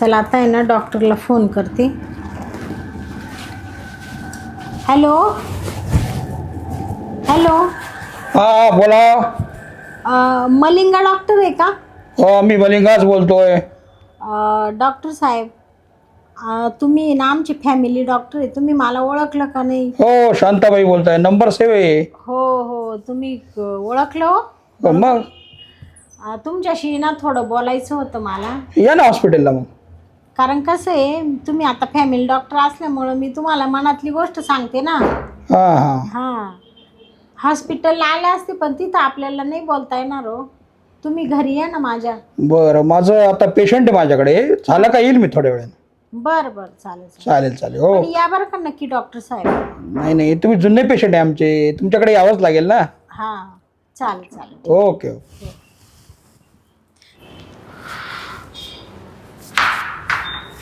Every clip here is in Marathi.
चला आता आहे ना डॉक्टरला फोन करते. हॅलो? हॅलो? हा बोला. अ, मलिंगा डॉक्टर आहे का? हो मी मलिंगाच बोलतोय. अ, डॉक्टर साहेब अ, तुम्ही ना आमची फॅमिली डॉक्टर आहे तुम्ही मला ओळखलं का नाही? हो शांताबाई बोलताय. नंबर सेव्ह आहे. हो हो तुम्ही अ, ओळखलं हो? हो, मग? अ, तुमच्याशी ना थोडं बोलायचं होतं मला. या ना हॉस्पिटलला मग. कारण कसं आहे तुम्ही आता फॅमिली डॉक्टर असल्यामुळं मी तुम्हाला मनातली गोष्ट सांगते ना. हा हा. हां. हॉस्पिटलला आले असते पण तिथं आपल्याला नाही बोलता येणार हो. तुम्ही घरी या ना माझ्या. बरं माझं आता पेशंट आहे माझ्याकडे. झालं का येईल मी थोड्या वेळाने? बरं बरं चालेल चालेल. चालेल चालेल हो. पण या बरं का नक्की डॉक्टर साहेब? नाही नाही तुम्ही जुने पेशंट आहे आमचे. तुमच्याकडे यावंच लागेल ना? हां चालेल चालेल. Okay okay.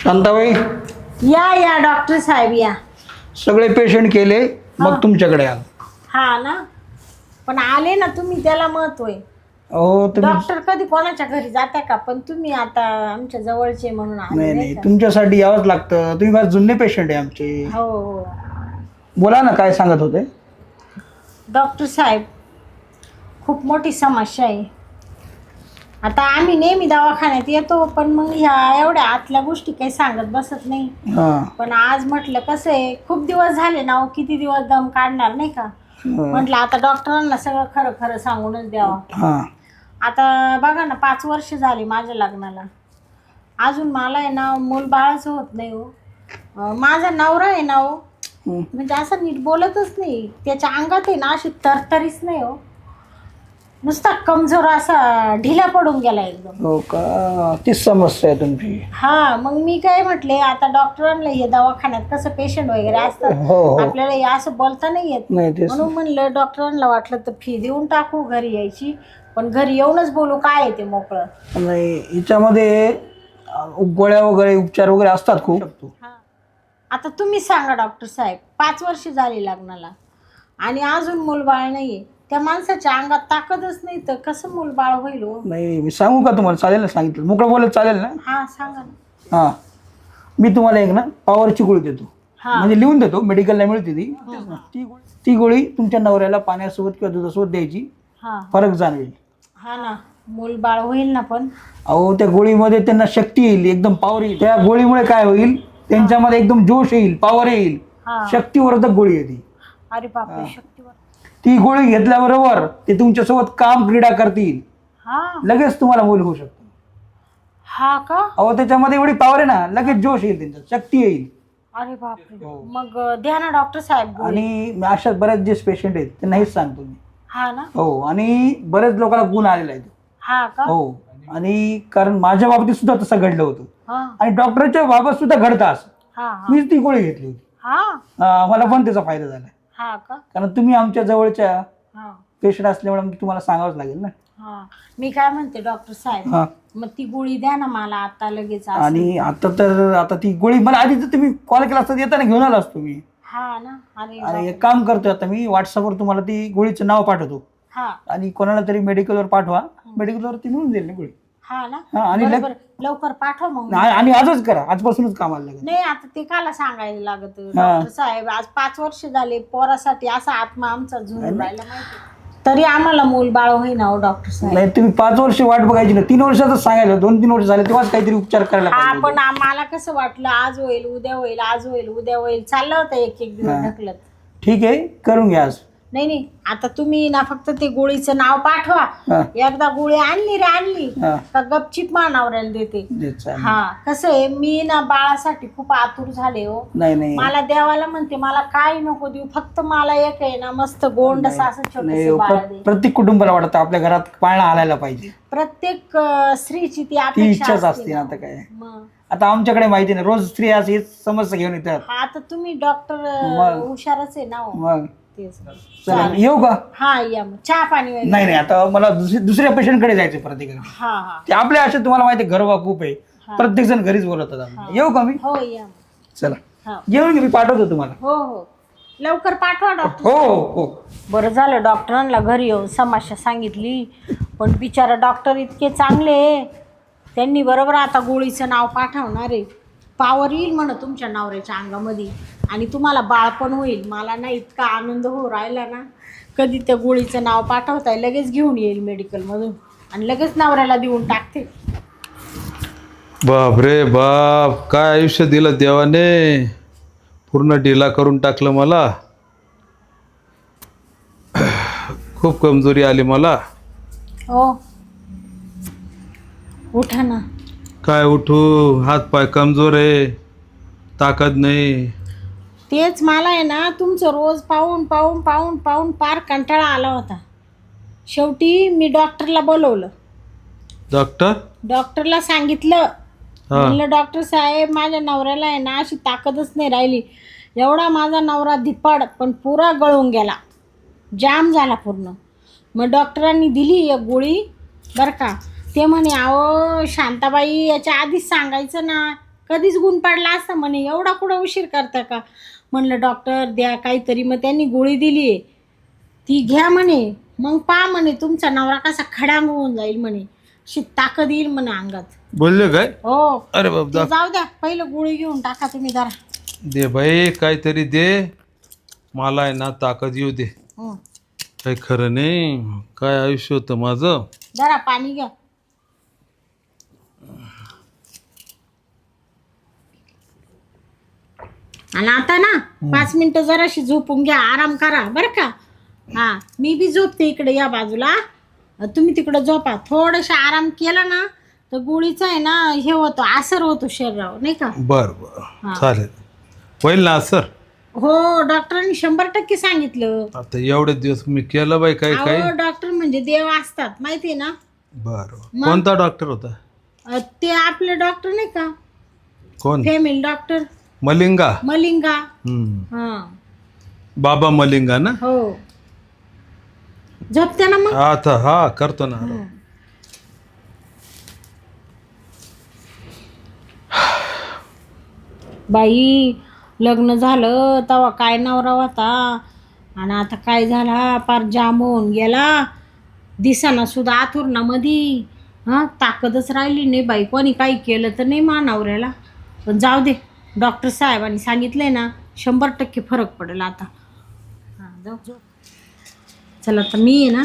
शांताबाई? या या डॉक्टर साहेब या. सगळे पेशंट केले मग तुमच्याकडे आलो. हा ना. पण आले ना तुम्ही त्याला महत्त्व आहे. हो तुम्ही डॉक्टर कधी कोणाच्या घरी जाता का? पण तुम्ही आता आमच्या जवळचे म्हणून आले नाही नाही. नाही का? तुमच्यासाठी यावंच लागतं. तुम्ही माझे जुने पेशंट आहे आमचे. हो हो. बोला ना काय सांगत होते? डॉक्टर साहेब खूप मोठी समस्या आहे. आता आम्ही नेहमी दवाखान्यात येतो पण मग ह्या एवढ्या आतल्या गोष्टी काही सांगत बसत नाही. हां. पण आज म्हटलं कसं आहे खूप दिवस झाले ना हो, किती दिवस दम काढणार नाही का? हां. म्हटलं आता डॉक्टरांना सगळं खरं खरं सांगूनच द्यावं. हां. आता बघा ना पाच वर्ष झाली माझ्या लग्नाला. अजून मला आहे ना मूल बाळच होत नाही हो. अं, माझा नवरा आहे ना हो हं. म्हणजे असं नीट बोलतच नाही. त्याच्या अंगात आहे ना अशी तरतरीच नाही हो. नुसता कमजोर असा ढिला पडून गेला एकदम. हो का? तीच समस्या आहे तुमची. हा मग मी काय म्हटले आता डॉक्टरांना हे दवाखान्यात कसं पेशंट वगैरे असतात. हो हो. आपल्याला हे असं बोलता नाही येत. नाही तेच. म्हणून म्हणलं डॉक्टरांना वाटलं तर फी देऊन टाकू घरी यायची. पण घरी येऊनच बोलू काय आहे ते मोकळं. नाही हिच्यामध्ये अं, गोळ्या वगैरे उपचार वगैरे असतात खूप. हा. आता तुम्ही सांगा डॉक्टर साहेब पाच वर्ष झाली लग्नाला. आणि अजून मूलबाळ नाहीये. त्या माणसाच्या अंगात ताकदच नाही तर कसं मूलबाळ होईल हो? नाही मी सांगू का तुम्हाला? चालेल ना सांगितलं. मोकळं बोलायला चालेल ना? हा सांगा ना. हां. मी तुम्हाला एक ना पॉवरची गोळी देतो. हा. म्हणजे लिहून देतो मेडिकलला मिळते ती. ती गोळी ती गोळी तुमच्या नवऱ्याला पाण्यासोबत किंवा दुधासोबत द्यायची. हा. फरक जाणवेल. हा ना. मूलबाळ होईल ना पण? अहो त्या गोळीमध्ये त्यांना शक्ती येईल एकदम पॉवर येईल. त्या गोळीमुळे काय होईल? त्यांच्यामध्ये एकदम जोश येईल पॉवर येईल. हा. शक्तिवर्धक गोळी आहे ती अरे बापरे शक्तीवर ती गोळी घेतल्याबरोबर ते तुमच्यासोबत काम क्रीडा करतील. हा. लगेच तुम्हाला मूल होऊ शकतं. हा का? अहो त्याच्यामध्ये एवढी पॉवर आहे ना लगेच जोश येईल त्यांच्यात शक्ती येईल. अरे बापरे. मग अं, द्या ना डॉक्टर साहेब गोळी. आणि मी अशाच बऱ्याच जे पेशंट आहेत त्यांना हेच सांगतो मी. हा ना? हो आणि बरेच लोकांना गुण आलेला आहे तो. हा का? हो आणि कारण माझ्या बाबतीत सुद्धा तसं घडलं होतं. हा. आणि डॉक्टरच्या बाबत सुद्धा घडतं असं. हा हा. मीच ती गोळी घेतली होती. हा. अं, मला पण त्याचा फायदा झाला. हा का? कारण तुम्ही आमच्या जवळच्या हा. पेशंट असल्यामुळे तुम्हाला सांगावंच लागेल ना. हा. मी काय म्हणते डॉक्टर साहेब हा. मग ती गोळी द्या ना मला आता लगेच असं. आणि आता तर आता ती गोळी मला आधी तर तुम्ही कॉल केला असता येताना घेऊन आला असतो मी. हा ना अरे आणि एक काम करतोय आता मी व्हॉट्सअपवर तुम्हाला ती गोळीचं नाव पाठवतो. हा. आणि कोणाला तरी मेडिकलवर पाठवा. मेडिकलवर ती मिळून जाईल ना गोळी. हा ना? हा आणि लग- बरोबर. लवकर पाठव मग. आणि आणि आजच करा. आजपासूनच कामाला लागेल. नाही आता ते काला सांगायला लागत? डॉक्टर साहेब आज पाच वर्ष झाले पोरासाठी असा आत्मा आमचा झुरून राहिला माहिती तरी आम्हाला मूल बाळ होईना हो डॉक्टर साहेब. नाही तुम्ही पाच वर्ष वाट बघायची ना तीन वर्षातच सांगायचं दोन तीन वर्ष झाले तेव्हाच काहीतरी उपचार करायला हा पाहिजे. पण आम्हाला कसं वाटलं आज होईल उद्या होईल आज होईल उद्या होईल चाललं होतं एक एक दिवस. ढकलत. ठीक आहे करून घ्या आज. नाही नाही. आता तुम्ही ना फक्त ते गोळीचं नाव पाठवा. हा. एकदा गोळी आणली रे आणली. हा. का गपचिप मानावऱ्याला देते. दे चालेल. हा. कसं आहे मी ना बाळासाठी खूप आतुर झाले हो. नाही नाही. मला देवाला म्हणते मला काही नको देऊ. फक्त मला एक आहे ना मस्त गोंड असं नाही छोटस बाळ प्र- दे प्रत्येक कुटुंबाला वाटतं आपल्या घरात पाळणा आलायला पाहिजे. प्रत्येक अं, स्त्रीची ती ती अपेक्षा इच्छाच असते असते ना आता काय. मग. आता आमच्याकडे माहिती नाही रोज स्त्री अशी हेच समस्या घेऊन येतात. हा, आता तुम्ही डॉक्टर मग. हुशारच आहे ना हो. मग. तेच. चला येऊ का? हा या मग. चहा पाणी वगैरे. नाही नाही आता मला दुसरी- दुसऱ्या पेशंटकडे जायचं प्रत्येकाकडे हा हा. ते आपल्या असे तुम्हाला माहिती आहे, घरवा खूप आहे. प्रत्येक जण घरीच बोलवतात आम्हाला. येऊ का मी? हो या मग. चला. हा. येऊन मी पाठवतो तुम्हाला. हो हो. लवकर पाठवा डॉक्टर. हो हो हो. बरं झालं डॉक्टरांना घरी येऊन समस्या सांगितली. पण बिचारा डॉक्टर इतके चांगले त्यांनी बरोबर आता गोळीचं नाव पाठवणार आहे. पावर येईल म्हण तुमच्या नवऱ्याच्या अंगामध्ये. आणि तुम्हाला बाळपण होईल. मला ना इतका आनंद हो राहिला ना कधी त्या गोळीचं नाव पाठवताय लगेच घेऊन येईल मेडिकलमधून आणि लगेच नवऱ्याला देऊन टाकते. बाप रे बाप काय आयुष्य दिलं देवाने? पूर्ण ढिला करून टाकलं मला. खूप कमजोरी आली मला. हो. उठा ना. काय उठू? हात पाय कमजोर आहे. ताकद नाही. तेच मला आहे ना तुमचं रोज पाहून पाहून पाहून पाहून पार कंटाळा आला होता. शेवटी मी डॉक्टरला बोलवलं. डॉक्टर? डॉक्टरला सांगितलं. म्हणलं डॉक्टर साहेब माझ्या नवऱ्याला आहे ना अशी ताकदच नाही राहिली. एवढा माझा नवरा धिप्पाड पण पुरा गळून गेला. जाम झाला पूर्ण. मग डॉक्टरांनी दिली एक गोळी बरं का. ते म्हणे अहो शांताबाई याच्या आधीच सांगायचं ना. कधीच गुण पडला असता म्हणे. एवढा कुठं उशीर करता का? म्हणलं डॉक्टर द्या काहीतरी. मग त्यांनी गोळी दिली. आहे ती घ्या म्हणे. मग पहा म्हणे तुमचा नवरा कसा खडांग होऊन जाईल म्हणे. अशी ताकद येईल म्हणे अंगात. बोलले काय? हो. अरे बाप ते दा जाऊ द्या पहिलं गोळी घेऊन टाका तुम्ही जरा. दे भाई काहीतरी दे. मला आहे ना ताकद येऊ दे. हं. काही खरं नाही. काय आयुष्य होतं माझं? जरा पाणी घ्या. आणि आता ना पाच मिनिटं जराशी झोपून घ्या आराम करा बरं का? हा मी बी झोपते इकडे या बाजूला. तुम्ही तिकडे झोपा. थोडंसं आराम केला ना तर गोळीचा आहे ना हे होतो असर होतो शरीरावर नाही का? बर बर. चालेल. होईल ना सर हो डॉक्टरांनी शंभर टक्के सांगितलं. आता एवढे दिवस मी केलं बाई काय काय अहो डॉक्टर म्हणजे देव असतात माहिती ना? बर? कोणता डॉक्टर होता? अ, ते आपले डॉक्टर नाही का? कोण? Family doctor Malinga. मलिंगा. हम्म. हा. बाबा मलिंगा ना? हो. झोपते ना मग? आता हा करतो ना. बाई लग्न झालं तेव्हा काय नवरा होता? आणि आता काय झाला? पार जाम होऊन गेला. दिसाना सुद्धा आथुरणामध्ये हां ताकदच राहिली नाही बाई. कोणी काही केलं तर नाही मा नवऱ्याला. पण जाऊ दे. डॉक्टर साहेबांनी सांगितलंय ना शंभर टक्के फरक पडेल आता. हां जाऊ. चला तर मी आहे ना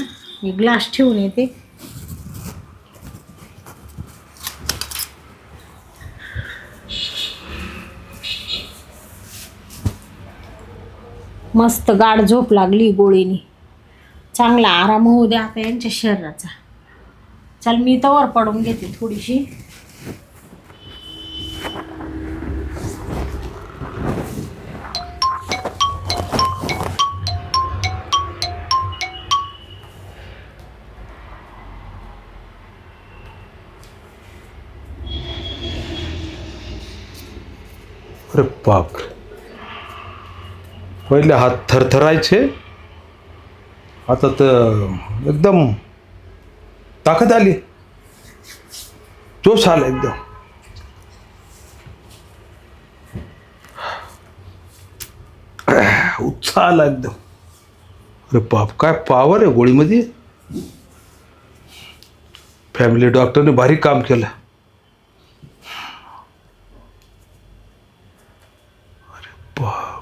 एक ग्लास ठेवून येते. मस्त गाढ झोप लागली गोळीनी. चांगला आराम होऊ द्या आता यांच्या शरीराचा. चल मी तवर वर पडून घेते थोडीशी. अरे बाप पहिले हात थरथरायचे. आता तर एकदम ताकद आली. जोश आला एकदम. उत्साह आला एकदम. अरे बाप काय पावर आहे गोळीमध्ये. फॅमिली डॉक्टरने भारी काम केलं बाप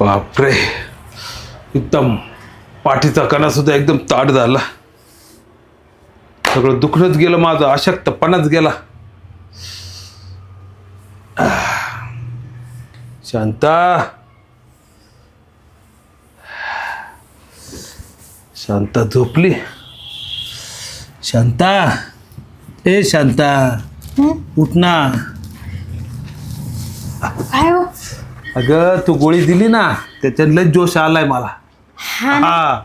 बापरे एकदम पाठीचा कणा सुद्धा एकदम ताट झाला. सगळं दुखणंच गेलं माझं अशक्तपणाच गेला. शांता. शांता झोपली. शांता. ए शांता? उठ ना. काय हो? अगं तू गोळी दिली ना त्याच्यात लय जोश आलाय मला. हा ना. हा.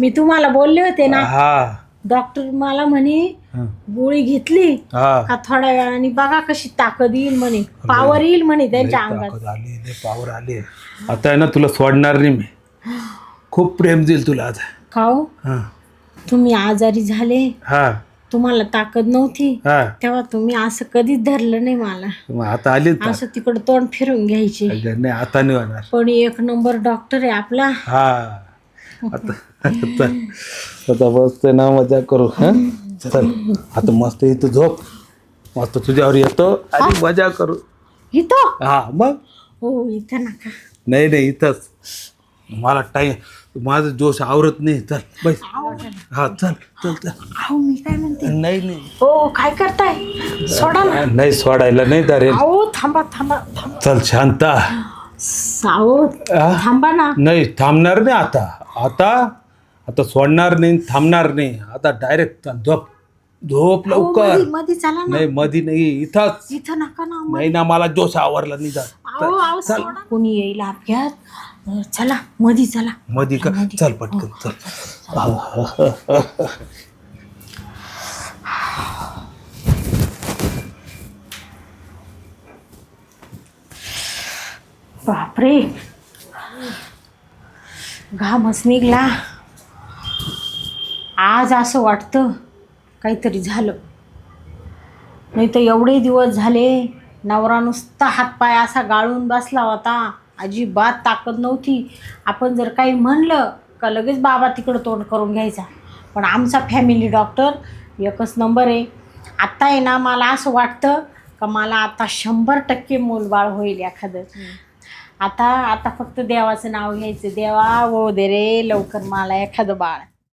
मी तुम्हाला बोलले होते ना. हा. डॉक्टर मला म्हणे हा. गोळी घेतली? हा. का थोड्या वेळाने बघा कशी ताकद येईल म्हणे. पावर येईल म्हणे त्यांच्या अंगात. ताकद आली लय पावर आली. आता आहे ना तुला सोडणार नाही मी. खूप प्रेम देईल तुला आज. का हो? हा. तुम्ही आजारी झाले. हा. तुम्हाला ताकद नव्हती. हा. तेव्हा तुम्ही असं कधीच धरलं नाही मला. मग आता आली असं तिकडं तोंड फिरून घ्यायचे. नाही आता नाही होणार. पण एक नंबर डॉक्टर आहे आपला. हा. आता आता आता मस्त ना मजा करू हा? चल आता मस्त इथं झोप. मस्त तुझ्यावर येतो आणि मजा करू. इथं? हा मग? हो इथं नका. नाही नाही इथंच. मला टाईम माझं जोश आवरत नाही. चल बस. हा चल चल चल. अहो मी काय म्हणते? नाही नाही. हो काय करताय? सोडा ना. नाही सोडायला नाही अहो थांबा थांबा थांबा. चल शांता. सावध. आ? थांबा ना. नाही थांबणार नाही आता. आता आता सोडणार नाही थांबणार नाही. आता डायरेक्ट झोप झोप लवकर. मधी- मधी चला ना. नाही मधी नाही इथंच. इथं नका ना नाही ना मला जोश आवरला नाही अहो सोडा. कोणी येईल आपल्यात अं, चला मधी चला. मधी का? चल पटकन चल. बापरे. घामच निघला. आज असं वाटतं काहीतरी झालं. नाही तर एवढे दिवस झाले नवरा नुसता हातपाय असा गाळून बसला होता. अजिबात ताकद नव्हती. आपण जर काही म्हणलं का लगेच बाबा तिकडं तोंड करून घ्यायचा. पण आमचा फॅमिली डॉक्टर एकच नंबर आहे. आत्ता आहे ना मला असं वाटतं का मला आता शंभर टक्के मूलबाळ होईल एखादं. आता आता फक्त देवाचं नाव घ्यायचं. देवा हो दे रे लवकर मला एखादं बाळ.